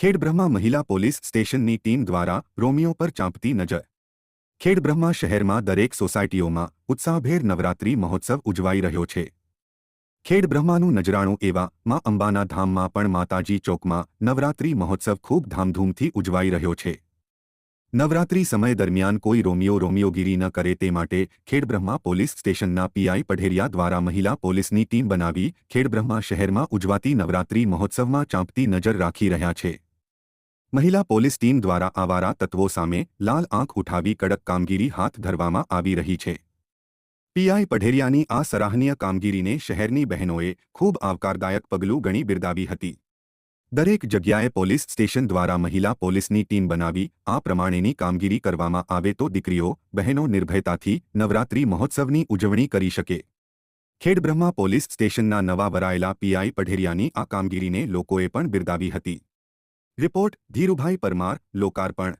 ખેડબ્રહ્મા મહિલા પોલીસ સ્ટેશનની ટીમ દ્વારા રોમિયો પર ચાંપતી નજર. ખેડબ્રહ્મા શહેરમાં દરેક સોસાયટીઓમાં ઉત્સાહભેર નવરાત્રી મહોત્સવ ઉજવાઈ રહ્યો છે. ખેડબ્રહ્માનું નજરાણું એવા માં અંબાના ધામમાં પણ માતાજી ચોકમાં નવરાત્રી મહોત્સવ ખૂબ ધામધૂમથી ઉજવાઈ રહ્યો છે. નવરાત્રી સમય દરમિયાન કોઈ રોમિયો રોમિયોગીરી ન કરે તે માટે ખેડબ્રહ્મા પોલીસ સ્ટેશનના પીઆઈ પઢેરિયા દ્વારા મહિલા પોલીસની ટીમ બનાવી ખેડબ્રહ્મા શહેરમાં ઉજવાતી નવરાત્રી મહોત્સવમાં ચાંપતી નજર રાખી રહ્યા છે. મહિલા પોલીસ ટીમ દ્વારા આવારા તત્વો સામે લાલ આંખ ઉઠાવી કડક કામગીરી હાથ ધરવામાં આવી રહી છે. પીઆઈ પઢેરિયાની આ સરાહનીય કામગીરીને શહેરની બહેનોએ ખૂબ આવકારદાયક પગલું ગણી બિરદાવી હતી. દરેક જગ્યાએ પોલીસ સ્ટેશન દ્વારા મહિલા પોલીસની ટીમ બનાવી આ પ્રમાણેની કામગીરી કરવામાં આવે તો દીકરીઓ, બહેનો નિર્ભયતાથી નવરાત્રી મહોત્સવની ઉજવણી કરી શકે. ખેડબ્રહ્મા પોલીસ સ્ટેશનના નવા વરાયેલા પીઆઈ પઢેરિયાની આ કામગીરીને લોકોએ પણ બિરદાવી હતી. રિપોર્ટ ધીરુભાઈ પરમાર લોકાર્પણ.